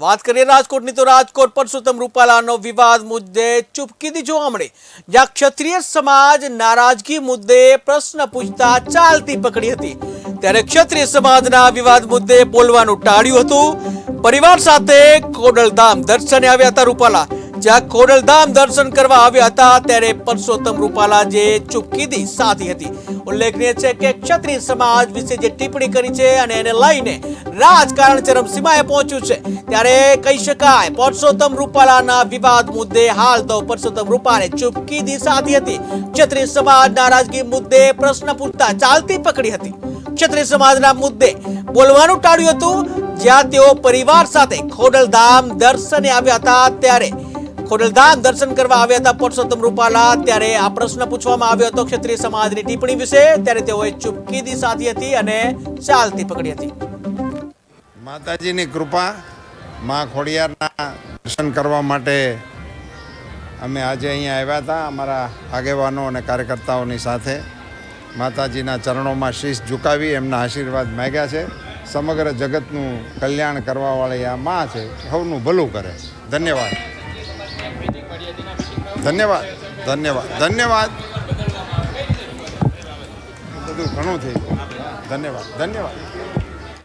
વાત કરીએ રાજકોટની, તો રાજકોટ પરસોત્તમ રૂપાલાનો વિવાદ મુદ્દે ચૂપકીદી જોવા મળી? જ્યાં ક્ષત્રિય સમાજ નારાજગી મુદ્દે પ્રશ્ન પૂછતા ચાલતી પકડી હતી. ત્યારે ક્ષત્રિય સમાજના વિવાદ મુદ્દે બોલવાનું ટાળ્યું હતું. પરિવાર સાથે કોડલધામ દર્શને આવ્યા હતા રૂપાલા. જ્યાં ખોડલધામ દર્શન કરવા આવ્યા હતા, ત્યારે પરસોત્તમ રૂપાલા જે ચૂપકીદી સાધી હતી. ઉલ્લેખનીય છે કે ક્ષત્રિય સમાજ વિશે જે ટિપ્પણી કરી છે અને એને લઈને રાજકારણ ચરમસીમાએ પહોંચ્યું છે. ત્યારે કહી શકાય, પરસોત્તમ રૂપાલાના વિવાદ મુદ્દે હાલ તો પરસોત્તમ રૂપાલે ચૂપકીદી સાધી હતી. ક્ષત્રિય સમાજ નારાજગી મુદ્દે પ્રશ્ન પૂછતા ચાલતી પકડી હતી. ક્ષત્રિય સમાજના મુદ્દે બોલવાનું ટાળ્યું હતું. જ્યાં તેઓ પરિવાર સાથે ખોડલધામ દર્શને આવ્યા હતા, ત્યારે ખોડલધામ દર્શન કરવા આવ્યા હતા પરસોત્તમ રૂપાલા. ત્યારે આ પ્રશ્ન પૂછવામાં આવ્યો હતો ક્ષત્રિય સમાજની ટિપ્પણી વિશે. ત્યારે તેઓએ ચૂપકીદી સાધી હતી અને ચાલતી પકડી હતી. માતાજીની કૃપા મા ખોડિયારના દર્શન કરવા માટે અમે આજે અહીંયા આવ્યા હતા, અમારા આગેવાનો અને કાર્યકર્તાઓની સાથે. માતાજીના ચરણોમાં શીશ ઝુકાવી એમના આશીર્વાદ માગ્યા છે. સમગ્ર જગતનું કલ્યાણ કરવાવાળી આ મા છે, સૌનું ભલું કરે ધન્યવાદ. ધન્યવાદ. ધન્યવાદ. ધન્યવાદ. બધું ઘણું થઈ ગયું. ધન્યવાદ. ધન્યવાદ.